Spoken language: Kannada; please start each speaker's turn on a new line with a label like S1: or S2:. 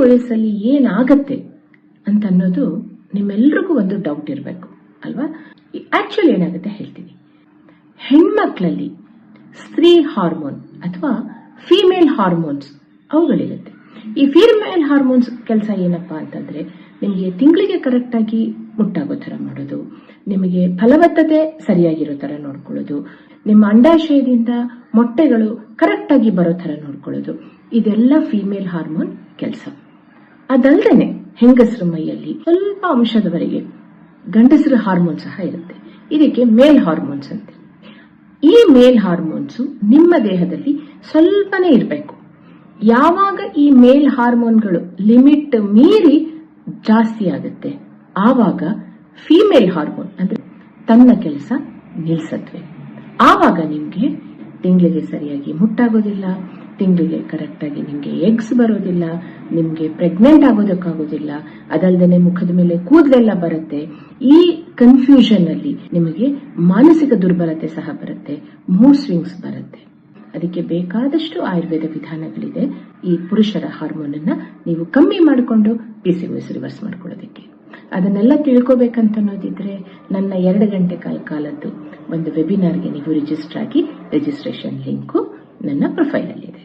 S1: ವಯಸ್ಸಲ್ಲಿ ಏನಾಗತ್ತೆ ಅಂತ ಅನ್ನೋದು ನಿಮ್ಮೆಲ್ರಿಗೂ ಒಂದು ಡೌಟ್ ಇರಬೇಕು, ಅಲ್ವಾ? ಆಕ್ಚುಲಿ ಏನಾಗುತ್ತೆ ಹೇಳ್ತೀನಿ. ಹೆಣ್ಮಕ್ಳಲ್ಲಿ ಸ್ತ್ರೀ ಹಾರ್ಮೋನ್ ಅಥವಾ ಫೀಮೇಲ್ ಹಾರ್ಮೋನ್ಸ್ ಅವುಗಳಿರುತ್ತೆ. ಈ ಫೀಮೇಲ್ ಹಾರ್ಮೋನ್ಸ್ ಕೆಲಸ ಏನಪ್ಪಾ ಅಂತಂದ್ರೆ, ನಿಮಗೆ ತಿಂಗಳಿಗೆ ಕರೆಕ್ಟಾಗಿ ಮುಟ್ಟಾಗೋ ಥರ ಮಾಡೋದು, ನಿಮಗೆ ಫಲವತ್ತತೆ ಸರಿಯಾಗಿರೋ ಥರ ನೋಡ್ಕೊಳ್ಳೋದು, ನಿಮ್ಮ ಅಂಡಾಶಯದಿಂದ ಮೊಟ್ಟೆಗಳು ಕರೆಕ್ಟಾಗಿ ಬರೋ ಥರ ನೋಡ್ಕೊಳ್ಳೋದು. ಇದೆಲ್ಲ ಫಿಮೇಲ್ ಹಾರ್ಮೋನ್ ಕೆಲಸ. ಅದಲ್ಲದೆ ಹೆಂಗಸರ ಮೈಯಲ್ಲಿ ಸ್ವಲ್ಪ ಅಂಶದವರೆಗೆ ಗಂಡಸರ ಹಾರ್ಮೋನ್ ಸಹ ಇರುತ್ತೆ. ಇದಕ್ಕೆ ಮೇಲ್ ಹಾರ್ಮೋನ್ಸ್ ಅಂತ. ಈ ಮೇಲ್ ಹಾರ್ಮೋನ್ಸು ನಿಮ್ಮ ದೇಹದಲ್ಲಿ ಸ್ವಲ್ಪನೇ ಇರಬೇಕು. ಯಾವಾಗ ಈ ಮೇಲ್ ಹಾರ್ಮೋನ್ಗಳು ಲಿಮಿಟ್ ಮೀರಿ ಜಾಸ್ತಿ ಆಗುತ್ತೆ, ಆವಾಗ ಫಿಮೇಲ್ ಹಾರ್ಮೋನ್ ಅಂದ್ರೆ ತನ್ನ ಕೆಲಸ ನಿಲ್ಸತ್ವೆ ಆವಾಗ ನಿಮ್ಗೆ ತಿಂಗಳಿಗೆ ಸರಿಯಾಗಿ ಮುಟ್ಟಾಗೋದಿಲ್ಲ, ತಿಂಗಳಿಗೆ ಕರೆಕ್ಟಾಗಿ ನಿಮಗೆ ಎಗ್ಸ್ ಬರೋದಿಲ್ಲ, ನಿಮಗೆ ಪ್ರೆಗ್ನೆಂಟ್ ಆಗೋದಕ್ಕಾಗೋದಿಲ್ಲ ಅದಲ್ಲದೆ ಮುಖದ ಮೇಲೆ ಕೂದಲೆಲ್ಲ ಬರುತ್ತೆ. ಈ ಕನ್ಫ್ಯೂಷನ್ ಅಲ್ಲಿ ನಿಮಗೆ ಮಾನಸಿಕ ದುರ್ಬಲತೆ ಸಹ ಬರುತ್ತೆ ಮೂಡ್ ಸ್ವಿಂಗ್ಸ್ ಬರುತ್ತೆ. ಅದಕ್ಕೆ ಬೇಕಾದಷ್ಟು ಆಯುರ್ವೇದ ವಿಧಾನಗಳಿದೆ. ಈ ಪುರುಷರ ಹಾರ್ಮೋನ್ ಅನ್ನ ನೀವು ಕಮ್ಮಿ ಮಾಡಿಕೊಂಡು ಪಿಸಿಒಎಸ್ ರಿವರ್ಸ್ ಮಾಡ್ಕೊಳ್ಳೋದಕ್ಕೆ. ಅದನ್ನೆಲ್ಲ ತಿಳ್ಕೊಬೇಕಂತ ಅನ್ನೋದಿದ್ರೆ ನನ್ನ ಎರಡು ಗಂಟೆ ಕಾಲ ಕಾಲದ್ದು ಒಂದು ವೆಬಿನಾರ್ಗೆ ನೀವು ರಿಜಿಸ್ಟರ್ ಆಗಿ ರಿಜಿಸ್ಟ್ರೇಷನ್ ಲಿಂಕು ನನ್ನ ಪ್ರೊಫೈಲ್ ಅಲ್ಲಿ ಇದೆ